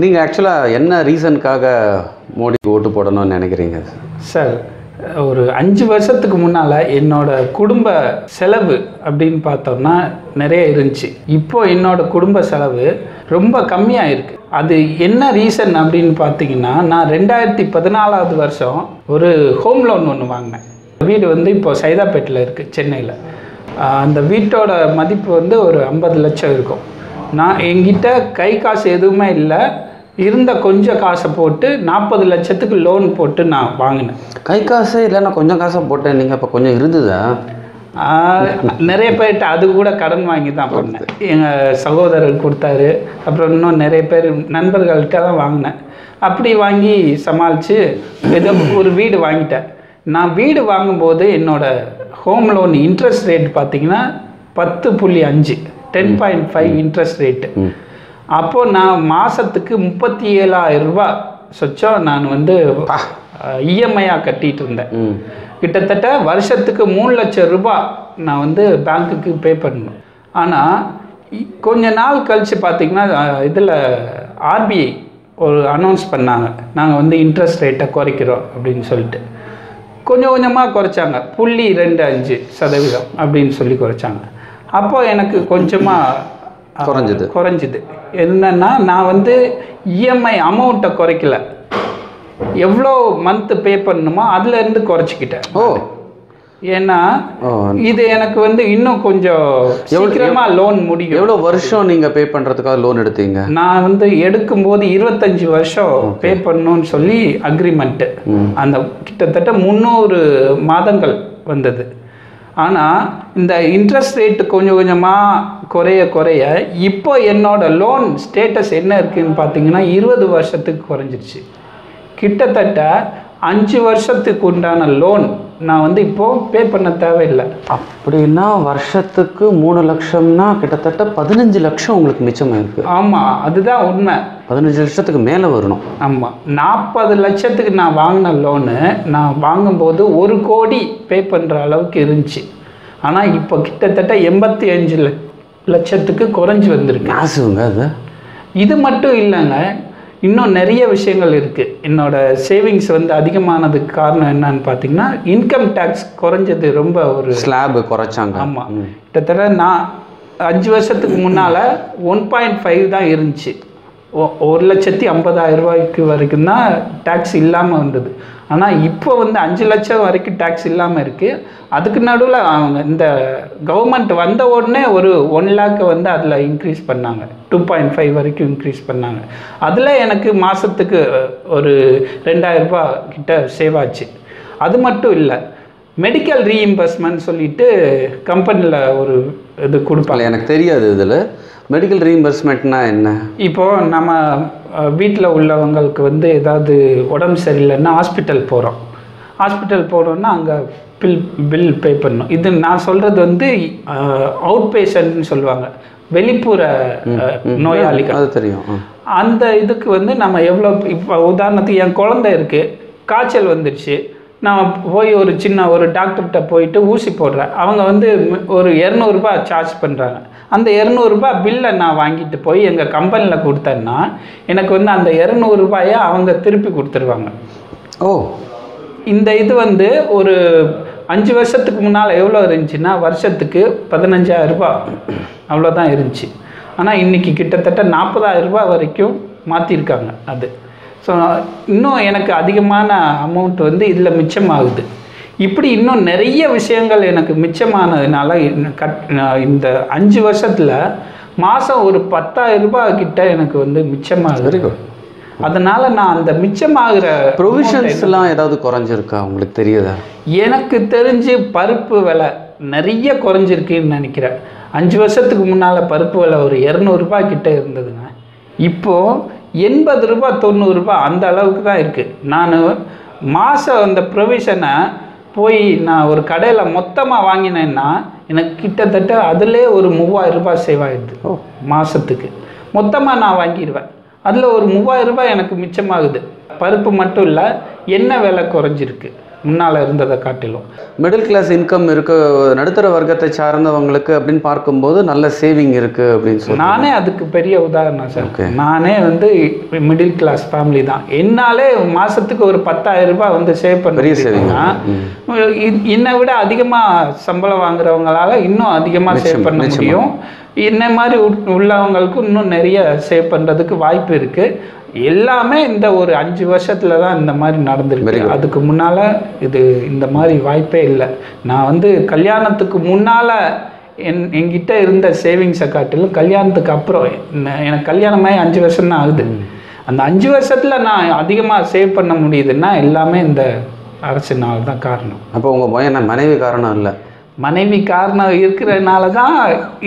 நீங்கள் ஆக்சுவலாக என்ன ரீசனுக்காக மோடிக்கு ஓட்டு போடணும்னு நினைக்கிறீங்க? சார் ஒரு அஞ்சு வருஷத்துக்கு முன்னால் என்னோட குடும்ப செலவு அப்படின்னு பார்த்தோம்னா நிறைய இருந்துச்சு. இப்போ என்னோட குடும்ப செலவு ரொம்ப கம்மியாக இருக்கு அது என்ன ரீசன் அப்படின்னு பார்த்தீங்கன்னா நான் ரெண்டாயிரத்தி பதினாலாவது வருஷம் ஒரு ஹோம் லோன் ஒன்று வாங்கினேன். வீடு வந்து இப்போ சைதாப்பேட்டில் இருக்குது சென்னையில். அந்த வீட்டோட மதிப்பு வந்து ஒரு ஐம்பது லட்சம் இருக்கும். நான் என்கிட்ட கை காசு எதுவுமே இல்லை. இருந்த கொஞ்சம் காசை போட்டு நாற்பது லட்சத்துக்கு லோன் போட்டு நான் வாங்கினேன். கை காசு இல்லைன்னா கொஞ்சம் காசை போட்டேன். நீங்கள் இப்போ கொஞ்சம் இருந்ததா? நிறைய பேர்கிட்ட அது கூட கடன் வாங்கி தான் பண்ணேன். எங்கள் சகோதரர் கொடுத்தாரு. அப்புறம் இன்னும் நிறைய பேர் நண்பர்கள்ட்ட தான் வாங்கினேன். அப்படி வாங்கி சமாளித்து ஏதோ ஒரு வீடு வாங்கிட்டேன். நான் வீடு வாங்கும்போது என்னோட ஹோம் லோன் இன்ட்ரெஸ்ட் ரேட் பார்த்தீங்கன்னா பத்து புள்ளி அஞ்சு ten point five interest rate ம் அப்போ நான் மாசத்துக்கு முப்பத்தி ஏழாயிரம் ரூபாய் சொச்சம் நான் வந்து இஎம்ஐயாக கட்டிட்டு இருந்தேன். ம். கிட்டத்தட்ட வருஷத்துக்கு மூணு லட்சம் ரூபாய் நான் வந்து பேங்க்குக்கு பே பண்ணணும். ஆனால் கொஞ்ச நாள் கழித்து பார்த்தீங்கன்னா இதில் ஆர்பிஐ ஒரு அனௌன்ஸ் பண்ணாங்க. நாங்கள் வந்து இன்ட்ரெஸ்ட் ரேட்டை குறைக்கிறோம் அப்படின்னு சொல்லிட்டு. கொஞ்சம் கொஞ்சமாக குறைச்சாங்க. புள்ளி ரெண்டு அஞ்சு சதவீதம் அப்படின்னு சொல்லி குறைச்சாங்க. அப்போ எனக்கு கொஞ்சமாக குறைஞ்சது. குறைஞ்சிது. என்னன்னா நான் வந்து இஎம்ஐ அமௌண்ட்டை குறைக்கல. எவ்வளோ மந்த் பே பண்ணணுமோ அதுலேருந்து குறைச்சிக்கிட்டேன். ஓ. ஏன்னா இது எனக்கு வந்து இன்னும் கொஞ்சம் சீக்கிரமா லோன் முடியும். எவ்வளோ வருஷம் நீங்கள் பே பண்ணுறதுக்காக லோன் எடுத்தீங்க? நான் வந்து எடுக்கும்போது இருபத்தஞ்சி வருஷம் பே பண்ணணும்னு சொல்லி அக்ரிமெண்ட்டு அந்த கிட்டத்தட்ட முந்நூறு மாதங்கள் வந்தது. ஆனால் இந்த இன்ட்ரெஸ்ட் ரேட்டு கொஞ்சம் கொஞ்சமாக குறைய குறைய இப்போ என்னோடய லோன் ஸ்டேட்டஸ் என்ன இருக்குன்னு பார்த்தீங்கன்னா இருபது வருஷத்துக்கு குறைஞ்சிருச்சு. கிட்டத்தட்ட அஞ்சு வருஷத்துக்கு உண்டான லோன் நான் வந்து இப்போது பே பண்ண தேவையில்லை. அப்படின்னா வருஷத்துக்கு மூணு லட்சம்னா கிட்டத்தட்ட பதினஞ்சு லட்சம் உங்களுக்கு மிச்சமாயிருக்கு ஆமாம் அதுதான் உண்மை. பதினஞ்சு லட்சத்துக்கு மேலே வரணும். ஆமாம் நாற்பது லட்சத்துக்கு நான் வாங்கின லோனு நான் வாங்கும்போது ஒரு கோடி பே பண்ணுற அளவுக்கு இருந்துச்சு. ஆனால் இப்போ கிட்டத்தட்ட எண்பத்தி அஞ்சு ல- லட்சத்துக்கு குறைஞ்சி வந்திருக்கு. காசுங்க அது. இது மட்டும் இல்லைங்க இன்னும் நிறைய விஷயங்கள் இருக்குது என்னோட சேவிங்ஸ் வந்து அதிகமானதுக்கு காரணம் என்னன்னு பார்த்தீங்கன்னா இன்கம் டேக்ஸ் குறைஞ்சது ரொம்ப ஒரு ஸ்லாப் குறைச்சாங்க. ஆமாம் கிட்டத்தட்ட நான் அஞ்சு வருஷத்துக்கு முன்னால் ஒன் பாயிண்ட் ஃபைவ் தான் இருந்துச்சு. ஒரு லட்சத்தி ஐம்பதாயிரம் ரூபாய்க்கு வரைக்கும் தான் டேக்ஸ் இல்லாமல் வந்தது. ஆனால் இப்போ வந்து அஞ்சு லட்சம் வரைக்கும் டேக்ஸ் இல்லாமல் இருக்குது அதுக்கு நடுவில் அவங்க இந்த கவர்மெண்ட் வந்த உடனே ஒரு ஒன் லேக்கை வந்து அதில் இன்க்ரீஸ் பண்ணாங்க. டூ பாயிண்ட் ஃபைவ் வரைக்கும் இன்க்ரீஸ் பண்ணாங்க. அதில் எனக்கு மாதத்துக்கு ஒரு ரெண்டாயிரம் கிட்ட சேவ் ஆச்சு. அது மட்டும் இல்லை மெடிக்கல் ரீஇம்பர்ஸ்மெண்ட் சொல்லிட்டு கம்பெனியில் ஒரு இது கொடுப்பாங்க. எனக்கு தெரியாது இதில். மெடிக்கல் ரீஇம்பர்ஸ்மெண்ட்னா என்ன? இப்போ நம்ம வீட்டில் உள்ளவங்களுக்கு வந்து ஏதாவது உடம்பு சரியில்லைன்னா ஹாஸ்பிட்டல் போகிறோம் ஹாஸ்பிட்டல் போகிறோன்னா அங்கே பில் பில் பே பண்ணணும். இது நான் சொல்கிறது வந்து அவுட் பேஷண்ட்னு சொல்லுவாங்க. வெளிப்புற நோயாளிகள். அது தெரியும். அந்த இதுக்கு வந்து நம்ம எவ்வளோ இப்போ உதாரணத்துக்கு என் குழந்தை இருக்குது காய்ச்சல் வந்துடுச்சு நான் போய் ஒரு சின்ன ஒரு டாக்டர்கிட்ட போயிட்டு ஊசி போடுறேன். அவங்க வந்து ஒரு இரநூறுபா சார்ஜ் பண்ணுறாங்க அந்த இரநூறுபா பில்லை நான் வாங்கிட்டு போய் எங்கள் கம்பெனியில் கொடுத்தேன்னா எனக்கு வந்து அந்த இரநூறுபாயை அவங்க திருப்பி கொடுத்துருவாங்க. ஓ. இந்த இது வந்து ஒரு அஞ்சு வருஷத்துக்கு முன்னால் எவ்வளோ இருந்துச்சுன்னா வருஷத்துக்கு பதினஞ்சாயிரம் ரூபாய். அவ்வளோதான் இருந்துச்சு. ஆனால் இன்றைக்கி கிட்டத்தட்ட நாற்பதாயிரம் ரூபாய் வரைக்கும் மாற்றிருக்காங்க அது. ஸோ இன்னும் எனக்கு அதிகமான அமௌண்ட் வந்து இதில் மிச்சமாகுது. இப்படி இன்னும் நிறைய விஷயங்கள் எனக்கு மிச்சமானதுனால கட் இந்த அஞ்சு வருஷத்தில் மாதம் ஒரு பத்தாயிரம் ரூபாய் கிட்ட எனக்கு வந்து மிச்சமாகுது. வெரி குட் அதனால நான் அந்த மிச்சமாகிற ப்ரொவிஷன்ஸ்லாம் ஏதாவது குறைஞ்சிருக்கா? உங்களுக்கு தெரியுதா? எனக்கு தெரிஞ்சு பருப்பு விலை நிறைய குறைஞ்சிருக்குன்னு நினைக்கிறேன். அஞ்சு வருஷத்துக்கு முன்னால் பருப்பு விலை ஒரு இரநூறுபா கிட்ட இருந்ததுங்க. இப்போது எண்பது ரூபா தொண்ணூறுரூபா அந்த அளவுக்கு தான் இருக்குது நான் மாதம் அந்த ப்ரொவிஷனை போய் நான் ஒரு கடையில் மொத்தமாக வாங்கினேன்னா எனக்கு கிட்டத்தட்ட அதிலே ஒரு மூவாயிரம் ரூபாய் சேவ் ஆயிடுது ஓ. மாதத்துக்கு மொத்தமாக நான் வாங்கிடுவேன். அதில் ஒரு மூவாயிரம் ரூபாய் எனக்கு மிச்சமாகுது. பருப்பு மட்டும் இல்லை எண்ணெய் விலை குறைஞ்சிருக்கு. முன்னால் இருந்ததை காட்டிலும். மிடில் கிளாஸ் இன்கம் இருக்க நடுத்தர வர்க்கத்தை சார்ந்தவங்களுக்கு அப்படின்னு பார்க்கும்போது நல்ல சேவிங் இருக்கு அப்படின்னு சொல்லி நானே அதுக்கு பெரிய உதாரணம் சார். நானே வந்து மிடில் கிளாஸ் ஃபேமிலி தான். என்னாலே மாசத்துக்கு ஒரு பத்தாயிரம் ரூபாய் வந்து சேவ் பண்ண பெரிய இ- என்னை விட அதிகமாக சம்பளம் வாங்குறவங்களால இன்னும் அதிகமாக சேவ் பண்ண. முடியும். என்ன மாதிரி உட்- உள்ளவங்களுக்கு இன்னும் நிறைய சேவ் பண்ணுறதுக்கு வாய்ப்பு இருக்கு. எல்லாமே இந்த ஒரு அஞ்சு வருஷத்துல தான் இந்த மாதிரி நடந்திருக்கு. அதுக்கு முன்னால இது இந்த மாதிரி வாய்ப்பே இல்லை. நான் வந்து கல்யாணத்துக்கு முன்னால என் என்கிட்ட இருந்த சேவிங்ஸை காட்டிலும் கல்யாணத்துக்கு அப்புறம் என்ன- எனக்கு கல்யாணமாகி அஞ்சு வருஷம் தான் ஆகுது அந்த அஞ்சு வருஷத்துல நான் அதிகமாக சேவ் பண்ண முடியுதுன்னா எல்லாமே இந்த அரசினால் தான் காரணம். அப்போ உங்க பையன் மனைவி காரணம் இல்லை? மனைவி காரணம் இருக்கிறதுனால தான்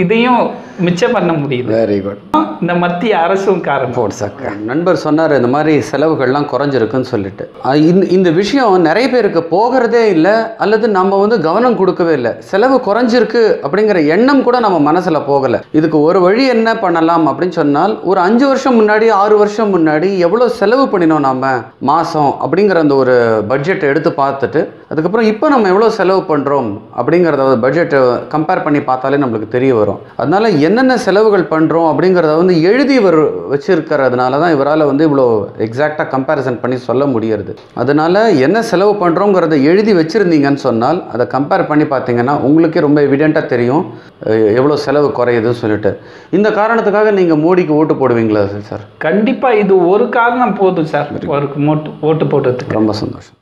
இதையும் மிச்சம் பண்ண முடியுது. வெரி குட் இந்த மத்திய அரசும் காரணம். போட்ஸ் அக்கா நண்பர் சொன்னார் இந்த மாதிரி செலவுகள்லாம் குறைஞ்சிருக்குன்னு சொல்லிட்டு. இந்த இந்த விஷயம் நிறைய பேருக்கு போகிறதே இல்லை அல்லது நம்ம வந்து கவனம் கொடுக்கவே இல்லை. செலவு குறைஞ்சிருக்கு அப்படிங்கிற எண்ணம் கூட நம்ம மனசில் போகலை. இதுக்கு ஒரு வழி என்ன பண்ணலாம் அப்படின்னு சொன்னால் ஒரு அஞ்சு வருஷம் முன்னாடி ஆறு வருஷம் முன்னாடி எவ்வளோ செலவு பண்ணினோம் நாம? மாதம் அப்படிங்கிற அந்த ஒரு பட்ஜெட்டை எடுத்து பார்த்துட்டு அதுக்கப்புறம் இப்போ நம்ம எவ்வளோ செலவு பண்ணுறோம் அப்படிங்கிறத பட்ஜெட்டை கம்பேர் பண்ணி பார்த்தாலே நம்மளுக்கு தெரிய வரும். அதனால என்னென்ன செலவுகள் பண்ணுறோம் அப்படிங்கிறத வந்து எழுதி இவர் வச்சிருக்கிறதுனால தான் இவரால் வந்து இவ்வளோ எக்ஸாக்டாக கம்பேரிசன் பண்ணி சொல்ல முடியறது. அதனால என்ன செலவு பண்ணுறோங்கிறத எழுதி வச்சுருந்தீங்கன்னு சொன்னால் அதை கம்பேர் பண்ணி பார்த்தீங்கன்னா உங்களுக்கே ரொம்ப எவிடெண்ட்டாக தெரியும் எவ்வளோ செலவு குறையுதுன்னு சொல்லிட்டு. இந்த காரணத்துக்காக நீங்கள் மோடிக்கு ஓட்டு போடுவீங்களா சார்? கண்டிப்பா இது ஒரு காரணம் போதும் சார். ஒரு ஓட்டு ஓட்டு போடுறதுக்கு. ரொம்ப சந்தோஷம்.